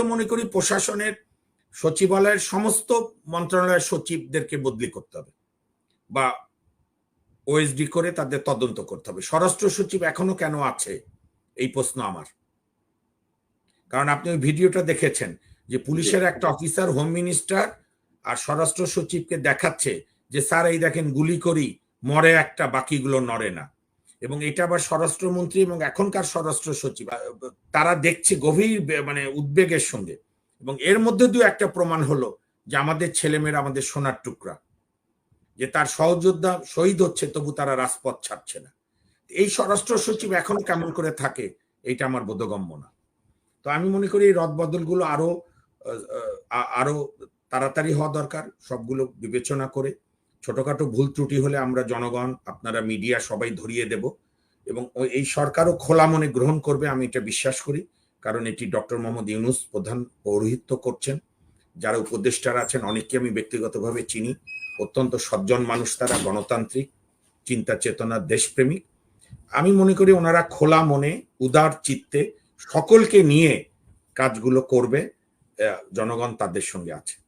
তো মনে করি প্রশাসনের সচিবালয়ের সমস্ত মন্ত্রণালয়ের সচিবদেরকে বদলি করতে হবে বা ওএসডি করে তাদের তদন্ত করতে হবে। স্বরাষ্ট্র সচিব এখনও কেন আছে? এই প্রশ্ন আমার। কারণ আপনি ওই ভিডিওটা দেখেছেন যে পুলিশের একটা অফিসার হোম মিনিস্টার আর স্বরাষ্ট্র সচিবকে দেখাচ্ছে যে স্যার এই দেখেন গুলি করি মরে একটা বাকিগুলো নড়ে না। এবং এটা আবার স্বরাষ্ট্রমন্ত্রী এবং এখনকার স্বরাষ্ট্র সচিব তারা দেখছে গভীর মানে উদ্বেগের সঙ্গে। এবং এর মধ্যে দু একটা প্রমাণ হলো যে আমাদের ছেলেমেয়েরা আমাদের সোনার টুকরা, যে তার সহযোদ্ধা শহীদ হচ্ছে তবু তারা রাজপথ ছাড়ছে না। এই স্বরাষ্ট্র সচিব এখনও কেমন করে থাকে এটা আমার বোধগম্য না। তো আমি মনে করি এই রদবদলগুলো আরও আরও তাড়াতাড়ি হওয়া দরকার, সবগুলো বিবেচনা করে। ছোটখাটো ভুল ত্রুটি হলে আমরা জনগণ, আপনারা মিডিয়া সবাই ধরিয়ে দেব এবং এই সরকারও খোলা মনে গ্রহণ করবে, আমি এটা বিশ্বাস করি। কারণ এটি ডক্টর মোহাম্মদ ইউনুস প্রধান পৌরোহিত্য করছেন। যারা উপদেষ্টারা আছেন, অনেককে আমি ব্যক্তিগতভাবে চিনি। অত্যন্ত সজ্জন মানুষ তারা, গণতান্ত্রিক, চিন্তা চেতনা দেশপ্রেমিক। আমি মনে করি ওনারা খোলা মনে, উদার চিত্তে সকলকে নিয়ে কাজগুলো করবে। জনগণ তাদের সঙ্গে আছে।